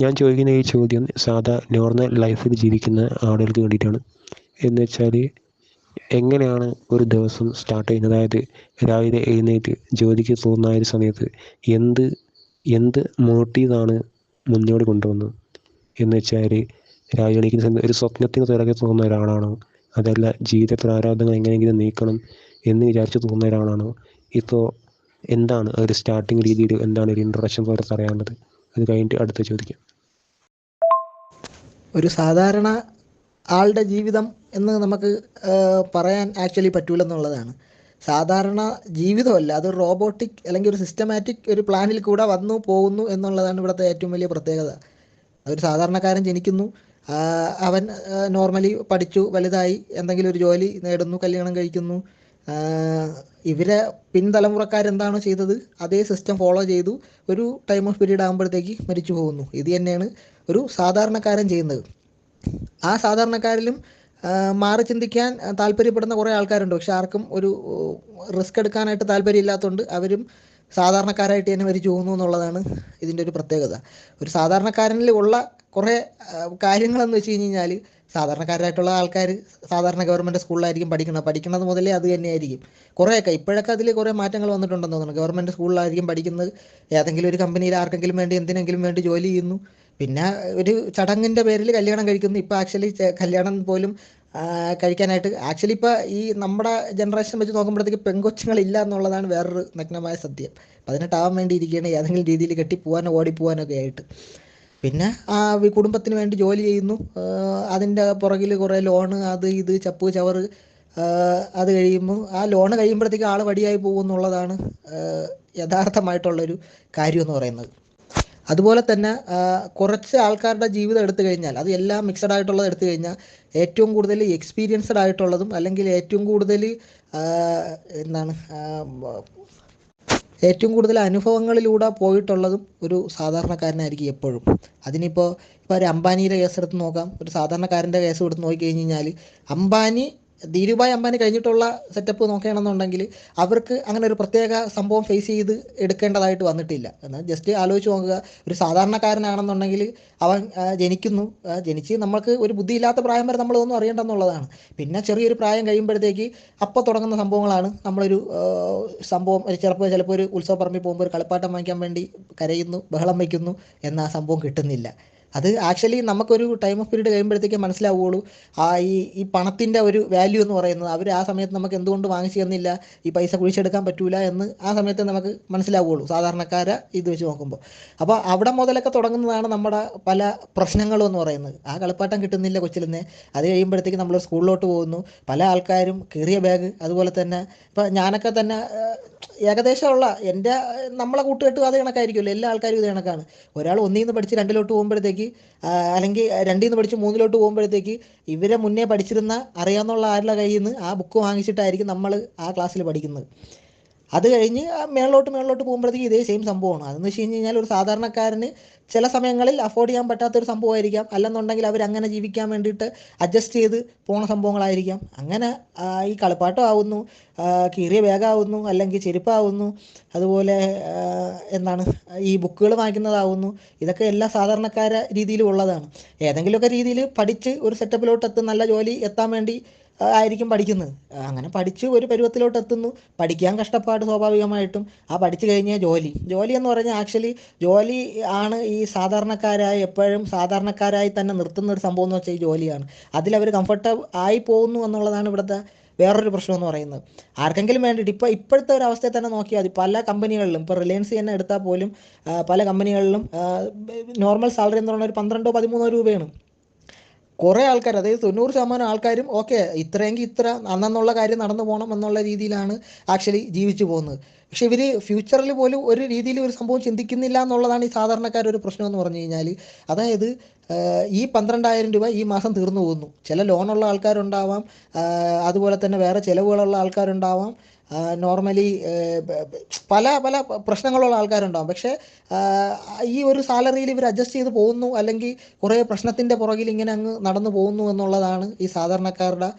ഞാൻ ചോദിക്കുന്ന ഈ ചോദ്യം സാധാ നോർമൽ ലൈഫിൽ ജീവിക്കുന്ന ആളുകൾക്ക് വേണ്ടിയിട്ടാണ്. എന്ന് വെച്ചാൽ എങ്ങനെയാണ് ഒരു ദിവസം സ്റ്റാർട്ട് ചെയ്യുന്നത്? അതായത് രാവിലെ എഴുന്നേറ്റ് ജോലിക്ക് പോകുന്ന ഒരു സമയത്ത് എന്ത് എന്ത് മോട്ടീവാണ് മുന്നോട്ട് കൊണ്ടുവന്നത്? എന്ന് വെച്ചാൽ രാവിലെ എണീക്കുന്ന സമയത്ത് ഒരു സ്വപ്നത്തിന് പിറകെ പോകുന്ന ഒരാളാണോ? അതല്ല ജീവിത പ്രാരാബ്ദങ്ങൾ എങ്ങനെയെങ്കിലും നീക്കണം എന്ന് വിചാരിച്ച് തോന്നുന്ന ഒരാളാണോ? ഇപ്പോൾ എന്താണ് ഒരു സ്റ്റാർട്ടിങ് രീതിയിൽ എന്താണ് ഒരു ഇൻട്രൊഡക്ഷൻ പോലെ പറയാനുള്ളത്? അത് കഴിഞ്ഞിട്ട് അടുത്ത ചോദിക്കാം ഒരു സാധാരണ ആളുടെ ജീവിതം എന്ന് നമുക്ക് പറയാൻ ആക്ച്വലി പറ്റൂലെന്നുള്ളതാണ്. സാധാരണ ജീവിതമല്ല അത് റോബോട്ടിക് അല്ലെങ്കിൽ ഒരു സിസ്റ്റമാറ്റിക് ഒരു പ്ലാനിൽ കൂടെ വന്നു പോകുന്നു എന്നുള്ളതാണ് ഇവിടുത്തെ ഏറ്റവും വലിയ പ്രത്യേകത. അതൊരു സാധാരണക്കാരൻ ജനിക്കുന്നു അവൻ നോർമലി പഠിച്ചു വലുതായി എന്തെങ്കിലും ഒരു ജോലി നേടുന്നു കല്യാണം കഴിക്കുന്നു ഇവരെ പിൻതലമുറക്കാരെന്താണോ ചെയ്തത്? അതേ സിസ്റ്റം ഫോളോ ചെയ്തു. ഒരു ടൈം ഓഫ് പീരീഡ് ആകുമ്പോഴത്തേക്ക് മരിച്ചു പോകുന്നു. ഇത് തന്നെയാണ് ഒരു സാധാരണക്കാരൻ ചെയ്യുന്നത്. ആ സാധാരണക്കാരിലും മാറി ചിന്തിക്കാൻ താല്പര്യപ്പെടുന്ന കുറേ ആൾക്കാരുണ്ട്. പക്ഷെ ആർക്കും ഒരു റിസ്ക് എടുക്കാനായിട്ട് താല്പര്യമില്ലാത്തതുകൊണ്ട് അവരും സാധാരണക്കാരായിട്ട് തന്നെ മരിച്ചു പോകുന്നു എന്നുള്ളതാണ് ഇതിന്റെ ഒരു പ്രത്യേകത. ഒരു സാധാരണക്കാരനിൽ ഉള്ള കുറേ കാര്യങ്ങളെന്ന് വെച്ച് കഴിഞ്ഞ് കഴിഞ്ഞാൽ സാധാരണക്കാരായിട്ടുള്ള ആൾക്കാർ സാധാരണ ഗവൺമെന്റ് സ്കൂളിലായിരിക്കും പഠിക്കുന്നത്. പഠിക്കുന്നത് മുതലേ അത് തന്നെയായിരിക്കും. കുറേയൊക്കെ ഇപ്പോഴൊക്കെ അതിൽ കുറേ മാറ്റങ്ങൾ വന്നിട്ടുണ്ടെന്ന് തോന്നുന്നു. ഗവൺമെന്റ് സ്കൂളിലായിരിക്കും പഠിക്കുന്നത്. ഏതെങ്കിലും ഒരു കമ്പനിയിൽ ആർക്കെങ്കിലും വേണ്ടി എന്തിനെങ്കിലും വേണ്ടി ജോലി ചെയ്യുന്നു. പിന്നെ ഒരു ചടങ്ങിന്റെ പേരിൽ കല്യാണം കഴിക്കുന്നു. ഇപ്പോൾ ആക്ച്വലി കല്യാണം പോലും കഴിക്കാനായിട്ട് ആക്ച്വലി ഇപ്പോൾ ഈ നമ്മുടെ ജനറേഷൻ വെച്ച് നോക്കുമ്പോഴത്തേക്ക് പെൺകൊച്ചുങ്ങളില്ല എന്നുള്ളതാണ് വേറൊരു നഗ്നമായ സത്യം. പതിനെട്ടാവാൻ വേണ്ടി ഇരിക്കുകയാണ് ഏതെങ്കിലും രീതിയിൽ കെട്ടിപ്പോവാനോ ഓടിപ്പോവാനോ ഒക്കെ ആയിട്ട്. പിന്നെ ആ കുടുംബത്തിന് വേണ്ടി ജോലി ചെയ്യുന്നു. അതിന്റെ പുറകിൽ കുറേ ലോണ് അത് ഇത് ചപ്പ് ചവറ് അത് കഴിയുമ്പോൾ ആ ലോണ് കഴിയുമ്പോഴത്തേക്ക് ആൾ വടിയായി പോകും എന്നുള്ളതാണ് ആ, യഥാർത്ഥമായിട്ടുള്ളൊരു കാര്യം എന്ന് പറയുന്നത്. അതുപോലെ തന്നെ കുറച്ച് ആൾക്കാരുടെ ജീവിതം എടുത്തു കഴിഞ്ഞാൽ അത് എല്ലാം മിക്സഡ് ആയിട്ടുള്ളത് എടുത്തു കഴിഞ്ഞാൽ ഏറ്റവും കൂടുതൽ എക്സ്പീരിയൻസ്ഡ് ആയിട്ടുള്ളതും അല്ലെങ്കിൽ ഏറ്റവും കൂടുതൽ എന്താണ് ഏറ്റവും കൂടുതൽ അനുഭവങ്ങളിലൂടെ പോയിട്ടുള്ളതും ഒരു സാധാരണക്കാരനായിരിക്കും എപ്പോഴും. അതിനിപ്പോൾ ഇപ്പോൾ ഒരു അംബാനിയുടെ കേസ് എടുത്ത് നോക്കാം. ഒരു സാധാരണക്കാരന്റെ കേസ് എടുത്ത് നോക്കി കഴിഞ്ഞ് കഴിഞ്ഞാൽ അംബാനി ധീരുഭായ് അംബാനി കഴിഞ്ഞിട്ടുള്ള സെറ്റപ്പ് നോക്കുകയാണെന്നുണ്ടെങ്കിൽ അവർക്ക് അങ്ങനെ ഒരു പ്രത്യേക സംഭവം ഫേസ് ചെയ്ത് എടുക്കേണ്ടതായിട്ട് വന്നിട്ടില്ല. എന്നാൽ ജസ്റ്റ് ആലോചിച്ച് നോക്കുക. ഒരു സാധാരണക്കാരനാണെന്നുണ്ടെങ്കിൽ അവൻ ജനിക്കുന്നു. ജനിച്ച് നമുക്ക് ഒരു ബുദ്ധിയില്ലാത്ത പ്രായം വരെ നമ്മളൊന്നും അറിയേണ്ടെന്നുള്ളതാണ്. പിന്നെ ചെറിയൊരു പ്രായം കഴിയുമ്പോഴത്തേക്ക് അപ്പോൾ തുടങ്ങുന്ന സംഭവങ്ങളാണ് നമ്മളൊരു സംഭവം ചിലപ്പോൾ ചിലപ്പോൾ ഒരു ഉത്സവ പറമ്പിൽ പോകുമ്പോൾ ഒരു കളിപ്പാട്ടം വാങ്ങിക്കാൻ വേണ്ടി കരയുന്നു ബഹളം വയ്ക്കുന്നു എന്ന സംഭവം കിട്ടുന്നില്ല. അത് ആക്ച്വലി നമുക്കൊരു ടൈം ഓഫ് പീരീഡ് കഴിയുമ്പോഴത്തേക്കേ മനസ്സിലാവുകയുള്ളൂ. ആ ഈ ഈ പണത്തിന്റെ ഒരു വാല്യൂ എന്ന് പറയുന്നത് അവർ ആ സമയത്ത് നമുക്ക് എന്തുകൊണ്ട് വാങ്ങിച്ചു തന്നില്ല? ഈ പൈസ കുഴിച്ചെടുക്കാൻ പറ്റൂല എന്ന് ആ സമയത്ത് നമുക്ക് മനസ്സിലാവുകയുള്ളൂ. സാധാരണക്കാരെ ഇത് വെച്ച് നോക്കുമ്പോൾ. അപ്പോൾ അവിടെ മുതലൊക്കെ തുടങ്ങുന്നതാണ് നമ്മുടെ പല പ്രശ്നങ്ങളും എന്ന് പറയുന്നത്. ആ കളിപ്പാട്ടം കിട്ടുന്നില്ല കൊച്ചിലെന്ന്. അത് കഴിയുമ്പോഴത്തേക്ക് നമ്മൾ സ്കൂളിലോട്ട് പോകുന്നു. പല ആൾക്കാരും കീറിയ ബാഗ് അതുപോലെ തന്നെ. ഇപ്പം ഞാനൊക്കെ തന്നെ ഏകദേശമുള്ള എന്റെ നമ്മളെ കൂട്ടുകെട്ടും അത് കണക്കായിരിക്കുമല്ലോ. എല്ലാ ആൾക്കാരും ഇത് കണക്കാണ്. ഒരാൾ ഒന്നിൽ നിന്ന് പഠിച്ച് രണ്ടിലോട്ട് പോകുമ്പോഴത്തേക്ക് ആ, അല്ലെങ്കിൽ രണ്ടിൽ നിന്ന് പഠിച്ച് മൂന്നിലോട്ട് പോകുമ്പോഴത്തേക്ക് ഇവരെ മുന്നേ പഠിച്ചിരുന്ന അറിയാവുന്ന ആരുടെ കയ്യിൽ നിന്ന് ആ ബുക്ക് വാങ്ങിച്ചിട്ടായിരിക്കും നമ്മൾ ആ ക്ലാസ്സിൽ പഠിക്കുന്നത്. അത് കഴിഞ്ഞ് മേളിലോട്ട് മേളിലോട്ട് പോകുമ്പോഴത്തേക്ക് ഇതേ സെയിം സംഭവമാണ്. അതെന്ന് വെച്ച് കഴിഞ്ഞ് കഴിഞ്ഞാൽ ഒരു സാധാരണക്കാരന് ചില സമയങ്ങളിൽ അഫോർഡ് ചെയ്യാൻ പറ്റാത്തൊരു സംഭവമായിരിക്കാം. അല്ലെന്നുണ്ടെങ്കിൽ അവർ അങ്ങനെ ജീവിക്കാൻ വേണ്ടിയിട്ട് അഡ്ജസ്റ്റ് ചെയ്ത് പോണ സംഭവങ്ങളായിരിക്കാം. അങ്ങനെ ഈ കളിപ്പാട്ടം ആവുന്നു ആ, കീറിയ ബാഗാവുന്നു അല്ലെങ്കിൽ ചെരുപ്പാവുന്നു അതുപോലെ എന്താണ് ഈ ബുക്കുകൾ വാങ്ങിക്കുന്നതാവുന്നു ഇതൊക്കെ എല്ലാ സാധാരണക്കാര രീതിയിലും ഉള്ളതാണ്. ഏതെങ്കിലുമൊക്കെ രീതിയിൽ പഠിച്ച് ഒരു സെറ്റപ്പിലോട്ട് എത്തും നല്ല ജോലി എത്താൻ വേണ്ടി ആയിരിക്കും പഠിക്കുന്നത്. അങ്ങനെ പഠിച്ച് ഒരു പരുവത്തിലോട്ട് എത്തുന്നു. പഠിക്കാൻ കഷ്ടപ്പാട് സ്വാഭാവികമായിട്ടും. ആ പഠിച്ചു കഴിഞ്ഞാൽ ജോലി. ജോലി എന്ന് പറഞ്ഞാൽ ആക്ച്വലി ജോലി ആണ് ഈ സാധാരണക്കാരായി എപ്പോഴും സാധാരണക്കാരായി തന്നെ നിർത്തുന്ന ഒരു സംഭവം എന്ന് വെച്ചാൽ ഈ ജോലിയാണ്. അതിലവർ കംഫർട്ടബിൾ ആയി പോകുന്നു എന്നുള്ളതാണ് ഇവിടുത്തെ വേറൊരു പ്രശ്നം എന്ന് പറയുന്നത്. ആർക്കെങ്കിലും വേണ്ടിയിട്ട് ഇപ്പോൾ ഇപ്പോഴത്തെ ഒരു അവസ്ഥയിൽ തന്നെ നോക്കിയാൽ മതി. പല കമ്പനികളിലും ഇപ്പോൾ റിലയൻസ് തന്നെ എടുത്താൽ പോലും പല കമ്പനികളിലും നോർമൽ സാലറി എന്ന് പറഞ്ഞാൽ ഒരു പന്ത്രണ്ടോ പതിമൂന്നോ രൂപയാണ്. കുറേ ആൾക്കാർ അതായത് തൊണ്ണൂറ് ശതമാനം ആൾക്കാരും ഓക്കെ ഇത്രയെങ്കിൽ ഇത്ര അന്നെന്നുള്ള കാര്യം നടന്നു പോകണം എന്നുള്ള രീതിയിലാണ് ആക്ച്വലി ജീവിച്ചു പോകുന്നത്. പക്ഷെ ഇവർ ഫ്യൂച്ചറിൽ പോലും ഒരു രീതിയിൽ ഒരു സംഭവം ചിന്തിക്കുന്നില്ല എന്നുള്ളതാണ് ഈ സാധാരണക്കാർ ഒരു പ്രശ്നം എന്ന് പറഞ്ഞു കഴിഞ്ഞാൽ അതായത് ഈ പന്ത്രണ്ടായിരം രൂപ ഈ മാസം തീർന്നു പോകുന്നു. ചില ലോണുള്ള ആൾക്കാരുണ്ടാവാം അതുപോലെ തന്നെ വേറെ ചിലവുകളുള്ള ആൾക്കാരുണ്ടാവാം നോർമലി പല പല പ്രശ്നങ്ങളുള്ള ആൾക്കാരുണ്ടാവും. പക്ഷേ ഈ ഒരു സാലറിയിൽ ഇവർ അഡ്ജസ്റ്റ് ചെയ്ത് പോകുന്നു അല്ലെങ്കിൽ കുറേ പ്രശ്നത്തിന്റെ പുറകിൽ ഇങ്ങനെ അങ്ങ് നടന്നു പോകുന്നു എന്നുള്ളതാണ് ഈ സാധാരണക്കാരുടെ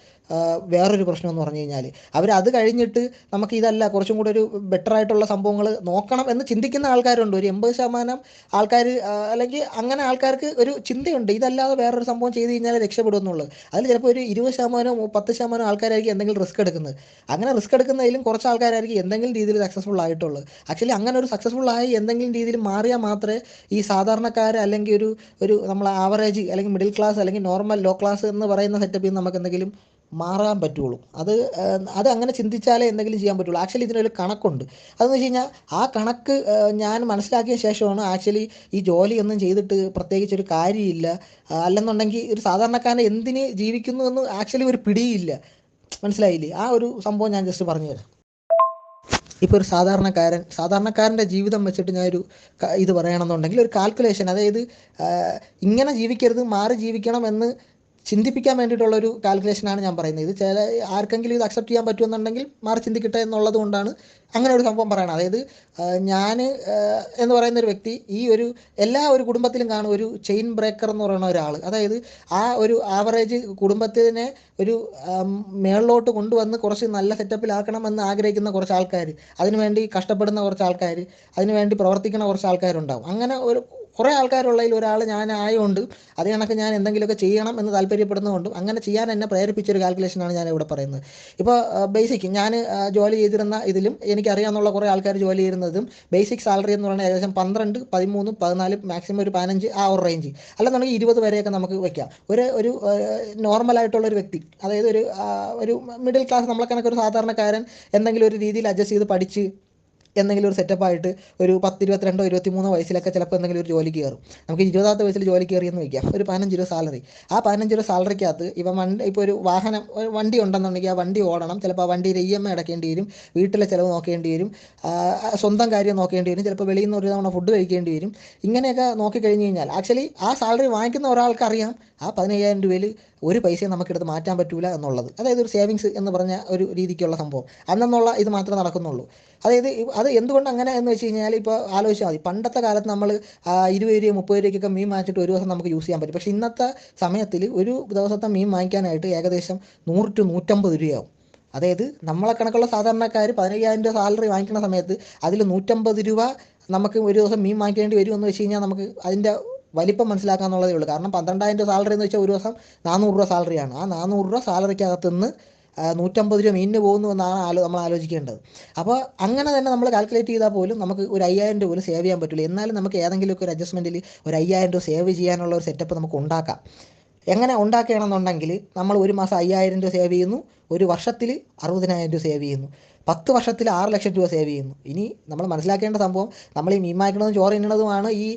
വേറൊരു പ്രശ്നം എന്ന് പറഞ്ഞു കഴിഞ്ഞാൽ അവർ അത് കഴിഞ്ഞിട്ട് നമുക്ക് ഇതല്ല കുറച്ചും കൂടെ ഒരു ബെറ്റർ ആയിട്ടുള്ള സംഭവങ്ങൾ നോക്കണം എന്ന് ചിന്തിക്കുന്ന ആൾക്കാരുണ്ട്. ഒരു എൺപത് ശതമാനം ആൾക്കാർ അല്ലെങ്കിൽ അങ്ങനെ ആൾക്കാർക്ക് ഒരു ചിന്തയുണ്ട്. ഇതല്ലാതെ വേറൊരു സംഭവം ചെയ്ത് കഴിഞ്ഞാൽ രക്ഷപ്പെടും എന്നുള്ളത് അതിൽ ചിലപ്പോൾ ഒരു ഇരുപത് ശതമാനം പത്ത് ശതമാനം ആൾക്കാരായിരിക്കും എന്തെങ്കിലും റിസ്ക് എടുക്കുന്നത്. അങ്ങനെ റിസ്ക് എടുക്കുന്നതിലും കുറച്ച് ആൾക്കാരായിരിക്കും എന്തെങ്കിലും രീതിയിൽ സക്സസ്ഫുൾ ആയിട്ടുള്ളത് ആക്ച്വലി അങ്ങനെ ഒരു സക്സസ്ഫുൾ ആയി എന്തെങ്കിലും രീതിയിൽ മാറിയാൽ മാത്രമേ ഈ സാധാരണക്കാർ അല്ലെങ്കിൽ ഒരു ഒരു നമ്മൾ ആവറേജ് അല്ലെങ്കിൽ മിഡിൽ ക്ലാസ് അല്ലെങ്കിൽ നോർമൽ ലോ ക്ലാസ് എന്ന് പറയുന്ന സെറ്റപ്പിൽ നമുക്ക് എന്തെങ്കിലും മാറാൻ പറ്റുള്ളൂ. അത് അത് അങ്ങനെ ചിന്തിച്ചാലേ എന്തെങ്കിലും ചെയ്യാൻ പറ്റുള്ളൂ. ആക്ച്വലി ഇതിനൊരു കണക്കുണ്ട്. അതെന്ന് വെച്ച് കഴിഞ്ഞാൽ ആ കണക്ക് ഞാൻ മനസ്സിലാക്കിയ ശേഷമാണ് ആക്ച്വലി ഈ ജോലിയൊന്നും ചെയ്തിട്ട് പ്രത്യേകിച്ച് ഒരു കാര്യമില്ല അല്ലെന്നുണ്ടെങ്കിൽ ഒരു സാധാരണക്കാരൻ എന്തിന് ജീവിക്കുന്നു എന്ന് ആക്ച്വലി ഒരു പിടിയില്ല. മനസ്സിലായില്ലേ? ആ ഒരു സംഭവം ഞാൻ ജസ്റ്റ് പറഞ്ഞു തരാം. ഇപ്പോൾ ഒരു സാധാരണക്കാരൻ സാധാരണക്കാരന്റെ ജീവിതം വെച്ചിട്ട് ഞാനൊരു ഇത് പറയണമെന്നുണ്ടെങ്കിൽ ഒരു കാൽക്കുലേഷൻ അതായത് ഇങ്ങനെ ജീവിക്കരുത് മാറി ജീവിക്കണം എന്ന് ചിന്തിപ്പിക്കാൻ വേണ്ടിയിട്ടുള്ള ഒരു കാൽക്കുലേഷനാണ് ഞാൻ പറയുന്നത്. ഇത് ചില ആർക്കെങ്കിലും ഇത് അക്സെപ്റ്റ് ചെയ്യാൻ പറ്റുമെന്നുണ്ടെങ്കിൽ മാറി ചിന്തിക്കട്ടെ എന്നുള്ളത് കൊണ്ടാണ് അങ്ങനെ ഒരു സംഭവം പറയണം അതായത് ഞാൻ എന്ന് പറയുന്ന ഒരു വ്യക്തി ഈ ഒരു എല്ലാ ഒരു കുടുംബത്തിലും കാണും ഒരു ചെയിൻ ബ്രേക്കർ എന്ന് പറയുന്ന ഒരാൾ അതായത് ആ ഒരു ആവറേജ് കുടുംബത്തിനെ ഒരു മേളിലോട്ട് കൊണ്ടുവന്ന് കുറച്ച് നല്ല സെറ്റപ്പിലാക്കണം എന്ന് ആഗ്രഹിക്കുന്ന കുറച്ച് ആൾക്കാർ അതിനുവേണ്ടി കഷ്ടപ്പെടുന്ന കുറച്ച് ആൾക്കാർ അതിനുവേണ്ടി പ്രവർത്തിക്കുന്ന കുറച്ച് ആൾക്കാരുണ്ടാവും. അങ്ങനെ ഒരു കുറേ ആൾക്കാരുള്ളതിൽ ഒരാൾ ഞാൻ ആയതുകൊണ്ട് അത് കണക്ക് ഞാൻ എന്തെങ്കിലുമൊക്കെ ചെയ്യണം എന്ന് താല്പര്യപ്പെടുന്നതുകൊണ്ടും അങ്ങനെ ചെയ്യാൻ എന്നെ പ്രേരിപ്പിച്ചൊരു കാൽക്കുലേഷനാണ് ഞാൻ ഇവിടെ പറയുന്നത്. ഇപ്പോൾ ബേസിക് ഞാൻ ജോലി ചെയ്തിരുന്ന ഇതിലും എനിക്കറിയാമെന്നുള്ള കുറേ ആൾക്കാർ ജോലി ചെയ്യുന്നതും ബേസിക് സാലറി എന്ന് പറയുന്നത് ഏകദേശം പന്ത്രണ്ട് പതിമൂന്ന് പതിനാല് മാക്സിമം ഒരു പതിനഞ്ച് ആ ഒരു റേഞ്ച് അല്ലെന്നുണ്ടെങ്കിൽ ഇരുപത് വരെയൊക്കെ നമുക്ക് വയ്ക്കാം ഒരു ഒരു നോർമൽ ആയിട്ടുള്ള ഒരു വ്യക്തി അതായത് ഒരു ഒരു മിഡിൽ ക്ലാസ് നമ്മളെ കണക്കൊരു സാധാരണക്കാരൻ എന്തെങ്കിലും ഒരു രീതിയിൽ അഡ്ജസ്റ്റ് ചെയ്ത് പഠിച്ച് എന്തെങ്കിലും ഒരു സെറ്റപ്പായിട്ട് ഒരു പത്ത് ഇരുപത്തിരണ്ടോ ഇരുപത്തിമൂന്നോ വയസ്സിലൊക്കെ ചിലപ്പോൾ എന്തെങ്കിലും ഒരു ജോലി കയറും. നമുക്ക് ഇരുപതാമത്തെ വയസ്സിൽ ജോലി കയറി എന്ന് വയ്ക്കാം ഒരു പതിനഞ്ച് രൂപ സാലറി ആ പതിനഞ്ച് രൂപ സാലറിക്കകത്ത് ഇപ്പം വണ്ടി ഇപ്പോൾ ഒരു വാഹനം ഒരു വണ്ടി ഉണ്ടെന്നുണ്ടെങ്കിൽ ആ വണ്ടി ഓടണം. ചിലപ്പോൾ ആ വണ്ടിയിൽ ഇ എം ഐ അടക്കേണ്ടി വരും. വീട്ടിലെ ചിലവ് നോക്കേണ്ടി വരും. സ്വന്തം കാര്യം നോക്കേണ്ടി വരും. ചിലപ്പോൾ വെളിയിൽ നിന്ന് ഒരു തവണ ഫുഡ് കഴിക്കേണ്ടി വരും. ഇങ്ങനെയൊക്കെ നോക്കിക്കഴിഞ്ഞ് കഴിഞ്ഞാൽ ആക്ച്വലി ആ സാലറി വാങ്ങിക്കുന്ന ഒരാൾക്കറിയാം ആ പതിനയ്യായിരം രൂപയിൽ ഒരു പൈസയും നമുക്കെടുത്ത് മാറ്റാൻ പറ്റൂല എന്നുള്ളത്. അതായത് ഒരു സേവിങ്സ് എന്ന് പറഞ്ഞ ഒരു രീതിക്കുള്ള സംഭവം. അന്നെന്നുള്ള ഇത് മാത്രമേ നടക്കുന്നുള്ളൂ. അതായത് അത് എന്തുകൊണ്ട് അങ്ങനെ എന്ന് വെച്ച് കഴിഞ്ഞാൽ ഇപ്പോൾ ആലോചിച്ചാൽ മതി. പണ്ടത്തെ കാലത്ത് നമ്മൾ ഇരുപത് രൂപ മുപ്പത് രൂപയ്ക്കൊക്കെ മീൻ വാങ്ങിച്ചിട്ട് ഒരു ദിവസം നമുക്ക് യൂസ് ചെയ്യാൻ പറ്റും. പക്ഷേ ഇന്നത്തെ സമയത്തിൽ ഒരു ദിവസത്തെ മീൻ വാങ്ങിക്കാനായിട്ട് ഏകദേശം നൂറ് ടു നൂറ്റമ്പത് രൂപയാവും. അതായത് നമ്മളെ കണക്കുള്ള സാധാരണക്കാർ പതിനയ്യായിരം രൂപ സാലറി വാങ്ങിക്കുന്ന സമയത്ത് അതിൽ നൂറ്റമ്പത് രൂപ നമുക്ക് ഒരു ദിവസം മീൻ വാങ്ങിക്കേണ്ടി വരുമെന്ന് വെച്ച് കഴിഞ്ഞാൽ നമുക്ക് അതിന്റെ വലിപ്പം മനസ്സിലാക്കാന്നുള്ളതേ ഉള്ളൂ. കാരണം പന്ത്രണ്ടായിരം രൂപ സാലറി എന്ന് വെച്ചാൽ ഒരു ദിവസം നാനൂറ് രൂപ സാലറിയാണ് ആ നാനൂറ് രൂപ സാലറിക്കകത്ത് നിന്ന് നൂറ്റമ്പത് രൂപ മീനിന് പോകുന്നു എന്നാണ് ആലോ നമ്മൾ ആലോചിക്കേണ്ടത്. അപ്പോൾ അങ്ങനെ തന്നെ നമ്മൾ കാൽക്കുലേറ്റ് ചെയ്താൽ പോലും നമുക്ക് ഒരു അയ്യായിരം രൂപ പോലും സേവ് ചെയ്യാൻ പറ്റില്ല എന്നാലും നമുക്ക് ഏതെങ്കിലുമൊക്കെ ഒരു അഡ്ജസ്റ്റ്മെന്റിൽ ഒരു അയ്യായിരം രൂപ സേവ് ചെയ്യാനുള്ള ഒരു സെറ്റപ്പ് നമുക്ക് ഉണ്ടാക്കാം. എങ്ങനെ ഉണ്ടാക്കുകയാണെന്നുണ്ടെങ്കിൽ നമ്മൾ ഒരു മാസം അയ്യായിരം രൂപ സേവ് ചെയ്യുന്നു. ഒരു വർഷത്തിൽ അറുപതിനായിരം രൂപ സേവ് ചെയ്യുന്നു. പത്ത് വർഷത്തിൽ ആറ് ലക്ഷം രൂപ സേവ് ചെയ്യുന്നു. ഇനി നമ്മൾ മനസ്സിലാക്കേണ്ട സംഭവം നമ്മൾ ഈ വാങ്ങിക്കുന്നതും ചോറ് ഇന്നതുമാണ് ഈ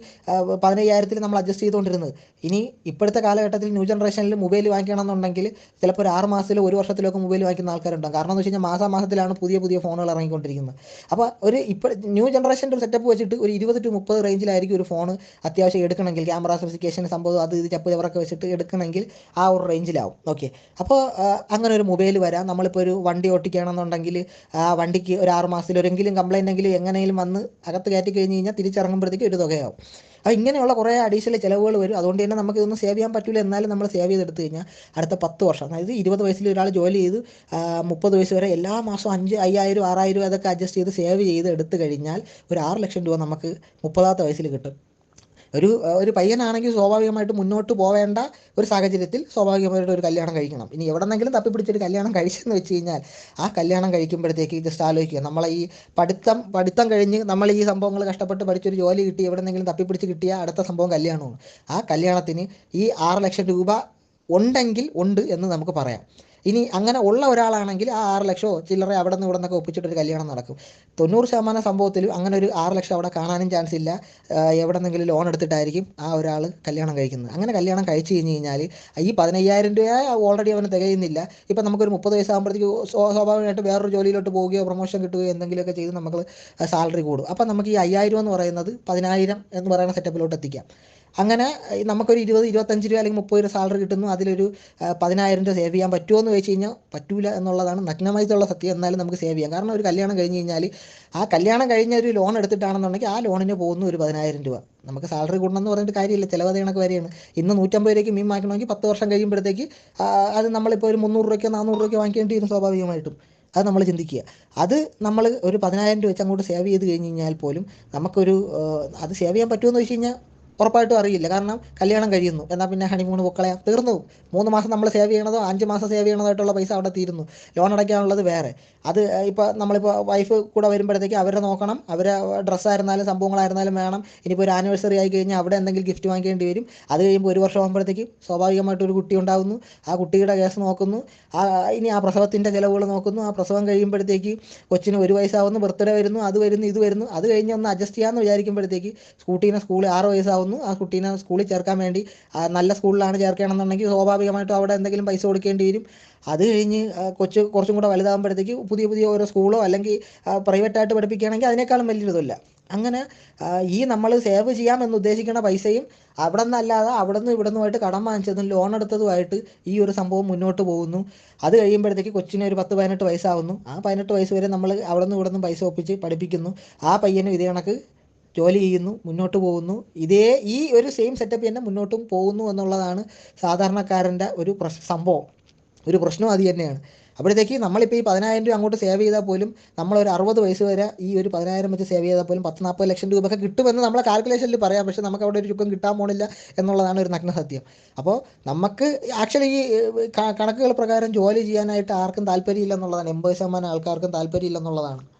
പതിനയ്യായിരത്തിൽ നമ്മൾ അഡ്ജസ്റ്റ് ചെയ്തുകൊണ്ടിരുന്നത്. ഇനി ഇപ്പോഴത്തെ കാലഘട്ടത്തിൽ ന്യൂ ജനറേഷനിൽ മൊബൈൽ വാങ്ങിക്കണമെന്നുണ്ടെങ്കിൽ ചിലപ്പോൾ ഒരു ആറ് മാസത്തിലോ ഒരു വർഷത്തിലൊക്കെ മൊബൈൽ വാങ്ങിക്കുന്ന ആൾക്കാരുണ്ടാകും കാരണം എന്ന് വെച്ച് കഴിഞ്ഞാൽ മാസാമാസത്തിലാണ് പുതിയ പുതിയ ഫോണുകൾ ഇറങ്ങിക്കൊണ്ടിരിക്കുന്നത്. അപ്പോൾ ഒരു ഇപ്പോൾ ന്യൂ ജനറേഷന്റെ ഒരു സെറ്റപ്പ് വെച്ചിട്ട് ഒരു ഇരുപത് ടു മുപ്പത് റേഞ്ചിലായിരിക്കും ഒരു ഫോൺ അത്യാവശ്യം എടുക്കണമെങ്കിൽ. ക്യാമറ സ്പെസിഫിക്കേഷൻ സംഭവം അത് ഇത് ചപ്പ് ചവറൊക്കെ വെച്ചിട്ട് എടുക്കണമെങ്കിൽ ആ ഒരു റേഞ്ചിലാവും ഓക്കെ അപ്പോൾ അങ്ങനെ ഒരു മൊബൈൽ വരാം. നമ്മളിപ്പോൾ ഒരു വണ്ടി ഓട്ടിക്കുകയാണെന്നുണ്ടെങ്കിൽ ആ വണ്ടിക്ക് ഒരു ആറ് മാസത്തിലൊരെങ്കിലും കംപ്ലൈന്റ് എങ്കിലും എങ്ങനെയും വന്ന് അകത്ത് കയറ്റി കഴിഞ്ഞ് കഴിഞ്ഞാൽ തിരിച്ചിറങ്ങുമ്പോഴത്തേക്ക് ഒരു തുകയാവും. അപ്പോൾ ഇങ്ങനെയുള്ള കുറേ അഡീഷണൽ ചിലവുകൾ വരും. അതുകൊണ്ട് തന്നെ നമുക്ക് ഇതൊന്നും സേവ് ചെയ്യാൻ പറ്റില്ല എന്നാലും നമ്മൾ സേവ് ചെയ്തെടുത്ത് കഴിഞ്ഞാൽ അടുത്ത പത്ത് വർഷം അതായത് ഇരുപത് വയസ്സിൽ ഒരാൾ ജോലി ചെയ്ത് മുപ്പത് വയസ്സ് വരെ എല്ലാ മാസവും അഞ്ച് അയ്യായിരം ആറായിരം അതൊക്കെ അഡ്ജസ്റ്റ് ചെയ്ത് സേവ് ചെയ്ത് എടുത്തു കഴിഞ്ഞാൽ ഒരു ആറ് ലക്ഷം രൂപ നമുക്ക് മുപ്പതാമത്തെ വയസ്സിൽ കിട്ടും. ഒരു ഒരു പയ്യനാണെങ്കിൽ സ്വാഭാവികമായിട്ട് മുന്നോട്ട് പോവേണ്ട ഒരു സാഹചര്യത്തിൽ സ്വാഭാവികമായിട്ട് ഒരു കല്യാണം കഴിക്കണം. ഇനി എവിടെന്നെങ്കിലും തപ്പിപ്പിടിച്ചൊരു കല്യാണം കഴിച്ചെന്ന് വെച്ച് കഴിഞ്ഞാൽ ആ കല്യാണം കഴിക്കുമ്പോഴത്തേക്ക് ജസ്റ്റ് ആലോചിക്കുക നമ്മളെ ഈ പഠിത്തം പഠിത്തം കഴിഞ്ഞ് നമ്മൾ ഈ സംഭവങ്ങൾ കഷ്ടപ്പെട്ട് പഠിച്ചൊരു ജോലി കിട്ടി എവിടെന്നെങ്കിലും തപ്പിപ്പിടിച്ച് കിട്ടിയ അടുത്ത സംഭവം കല്യാണമാണ്. ആ കല്യാണത്തിന് ഈ ആറ് ലക്ഷം രൂപ ഉണ്ടെങ്കിൽ ഉണ്ട് എന്ന് നമുക്ക് പറയാം. ഇനി അങ്ങനെ ഉള്ള ഒരാളാണെങ്കിൽ ആ ആറ് ലക്ഷമോ ചില്ലറ അവിടെ നിന്ന് ഇവിടെ നിന്നൊക്കെ ഒപ്പിച്ചിട്ടൊരു കല്യാണം നടക്കും. തൊണ്ണൂറ് ശതമാനം സംഭവത്തിലും അങ്ങനെ ഒരു ആറ് ലക്ഷം അവിടെ കാണാനും ചാൻസ് ഇല്ല. എവിടെന്നെങ്കിലും ലോൺ എടുത്തിട്ടായിരിക്കും ആ ഒരാൾ കല്യാണം കഴിക്കുന്നത്. അങ്ങനെ കല്യാണം കഴിച്ചു കഴിഞ്ഞ് കഴിഞ്ഞാൽ ഈ പതിനയ്യായിരം രൂപ ഓൾറെഡി അവന് തികയുന്നില്ല. ഇപ്പം നമുക്കൊരു മുപ്പത് വയസ്സാകുമ്പോഴത്തേക്ക് സ്വ- സ്വാഭാവികമായിട്ട് വേറൊരു ജോലിയിലോട്ട് പോവുകയോ പ്രൊമോഷൻ കിട്ടുകയോ എന്തെങ്കിലുമൊക്കെ ചെയ്ത് നമുക്ക് സാലറി കൂടും. അപ്പം നമുക്ക് ഈ അയ്യായിരം എന്ന് പറയുന്നത് പതിനായിരം എന്ന് പറയുന്ന സെറ്റപ്പിലോട്ട് എത്തിക്കാം. അങ്ങനെ നമുക്കൊരു ഇരുപത് ഇരുപത്തഞ്ച് രൂപ അല്ലെങ്കിൽ മുപ്പത് രൂപ സാലറി കിട്ടുന്നു. അതിലൊരു പതിനായിരം രൂപ സേവ് ചെയ്യാൻ പറ്റുമോ എന്ന് ചോദിച്ചു കഴിഞ്ഞാൽ പറ്റൂല എന്നുള്ളതാണ് നഗ്നമായിട്ടുള്ള സത്യം. എന്നാലും നമുക്ക് സേവ് ചെയ്യാം. കാരണം ഒരു കല്യാണം കഴിഞ്ഞ് കഴിഞ്ഞാൽ ആ കല്യാണം കഴിഞ്ഞ ഒരു ലോൺ എടുത്തിട്ടാണെന്നുണ്ടെങ്കിൽ ആ ലോണിന് പോകുന്ന ഒരു പതിനായിരം രൂപ. നമുക്ക് സാലറി കൂടണമെന്ന് പറഞ്ഞിട്ട് കാര്യമില്ല. ചിലവ് കണക്ക് വരെയാണ്. ഇന്ന് നൂറ്റമ്പത് രൂപയ്ക്ക് മീൻ വാങ്ങിക്കണമെങ്കിൽ പത്ത് വർഷം കഴിയുമ്പോഴത്തേക്ക് അത് നമ്മളിപ്പോൾ ഒരു മുന്നൂറ് രൂപയ്ക്കോ നാനൂറ് രൂപയ്ക്ക് വാങ്ങിക്കേണ്ടി വരും സ്വാഭാവികമായിട്ടും. അത് നമ്മൾ ചിന്തിക്കുക. അത് നമ്മൾ ഒരു പതിനായിരം രൂപ വെച്ച് അങ്ങോട്ട് സേവ് ചെയ്ത് കഴിഞ്ഞ് കഴിഞ്ഞാൽ പോലും നമുക്കൊരു അത് സേവ് ചെയ്യാൻ പറ്റുമെന്ന് വെച്ച് കഴിഞ്ഞാൽ ഉറപ്പായിട്ടും അറിയില്ല. കാരണം കല്യാണം കഴിയുന്നു. എന്നാൽ പിന്നെ ഹണിമൂൺ പൊക്കളയാം തീർന്നു മൂന്ന് മാസം നമ്മൾ സേവ് ചെയ്യണതോ അഞ്ച് മാസം സേവ് ചെയ്യണതായിട്ടുള്ള പൈസ അവിടെ തീരുന്നു. ലോൺ അടയ്ക്കാനുള്ളത് വേറെ. അത് ഇപ്പോൾ നമ്മളിപ്പോൾ വൈഫ് കൂടെ വരുമ്പോഴത്തേക്ക് അവരെ നോക്കണം. അവരെ ഡ്രസ്സായിരുന്നാലും സംഭവങ്ങളായിരുന്നാലും വേണം. ഇനിയിപ്പോൾ ഒരു ആനിവേഴ്സറി ആയി കഴിഞ്ഞാൽ അവിടെ എന്തെങ്കിലും ഗിഫ്റ്റ് വാങ്ങിക്കേണ്ടി വരും. അത് കഴിയുമ്പോൾ ഒരു വർഷം ആകുമ്പോഴത്തേക്കും സ്വാഭാവികമായിട്ട് ഒരു കുട്ടി ഉണ്ടാകുന്നു ആ കുട്ടിയുടെ കേസ് നോക്കുന്നു. ആ ഇനി ആ പ്രസവത്തിന്റെ ചിലവുകൾ നോക്കുന്നു. ആ പ്രസവം കഴിയുമ്പോഴത്തേക്ക് കൊച്ചിന് ഒരു വയസ്സാവുന്നു ബർത്ത്ഡേ വരുന്നു അത് വരുന്നു ഇത് വരുന്നു. അത് കഴിഞ്ഞ് ഒന്ന് അഡ്ജസ്റ്റ് ചെയ്യാമെന്ന് വിചാരിക്കുമ്പോഴത്തേക്ക് സ്കൂട്ടീനെ സ്കൂളിൽ ആറ് വയസ്സാവുന്നു. ആ കുട്ടീനെ സ്കൂളിൽ ചേർക്കാൻ വേണ്ടി നല്ല സ്കൂളിലാണ് ചേർക്കണമെന്നുണ്ടെങ്കിൽ സ്വാഭാവികമായിട്ടും അവിടെ എന്തെങ്കിലും പൈസ കൊടുക്കേണ്ടി വരും. അത് കഴിഞ്ഞ് കൊച്ച് കുറച്ചും കൂടെ വലുതാകുമ്പോഴത്തേക്ക് പുതിയ പുതിയ ഓരോ സ്കൂളോ അല്ലെങ്കിൽ പ്രൈവറ്റായിട്ട് പഠിപ്പിക്കുകയാണെങ്കിൽ അതിനേക്കാളും വലിയൊരിതല്ല അങ്ങനെ ഈ നമ്മൾ സേവ് ചെയ്യാമെന്ന് ഉദ്ദേശിക്കുന്ന പൈസയും അവിടെ നിന്നല്ലാതെ അവിടെ നിന്ന് ഇവിടെ നിന്നുമായിട്ട് കടം വാങ്ങിച്ചതും ലോൺ എടുത്തതുമായിട്ട് ഈ ഒരു സംഭവം മുന്നോട്ട് പോകുന്നു. അത് കഴിയുമ്പോഴത്തേക്ക് കൊച്ചിന് ഒരു പത്ത് പതിനെട്ട് വയസ്സാവുന്നു. ആ പതിനെട്ട് വയസ്സ് വരെ നമ്മൾ അവിടെ നിന്ന് ഇവിടെ നിന്ന് പൈസ ഒപ്പിച്ച് പഠിപ്പിക്കുന്നു. ആ പയ്യനും ഇതേ കണക്ക് ജോലി ചെയ്യുന്നു മുന്നോട്ട് പോകുന്നു. ഇതേ ഈ ഒരു സെയിം സെറ്റപ്പ് തന്നെ മുന്നോട്ടും പോകുന്നു എന്നുള്ളതാണ് സാധാരണക്കാരന്റെ ഒരു പ്രശ് സംഭവം. ഒരു പ്രശ്നം അത് തന്നെയാണ്. അപ്പോഴത്തേക്ക് നമ്മളിപ്പോൾ ഈ പതിനായിരം രൂപ അങ്ങോട്ട് സേവ് ചെയ്താൽ പോലും നമ്മളൊരു അറുപത് വയസ്സ് വരെ ഈ ഒരു പതിനായിരം വെച്ച് സേവ് ചെയ്താൽ പോലും പത്ത് നാൽപ്പത് ലക്ഷം രൂപയൊക്കെ കിട്ടുമെന്ന് നമ്മളെ കാൽക്കുലേഷനിൽ പറയാം. പക്ഷേ നമുക്ക് അവിടെ ഒരു ചുക്കം കിട്ടാൻ പോണില്ല എന്നുള്ളതാണ് ഒരു നഗ്ന സത്യം. അപ്പോൾ നമുക്ക് ആക്ച്വലി ഈ കണക്കുകൾ പ്രകാരം ജോലി ചെയ്യാനായിട്ട് ആർക്കും താല്പര്യമില്ല എന്നുള്ളതാണ്. എൺപത് ശതമാനം ആൾക്കാർക്കും താല്പര്യമില്ല എന്നുള്ളതാണ്.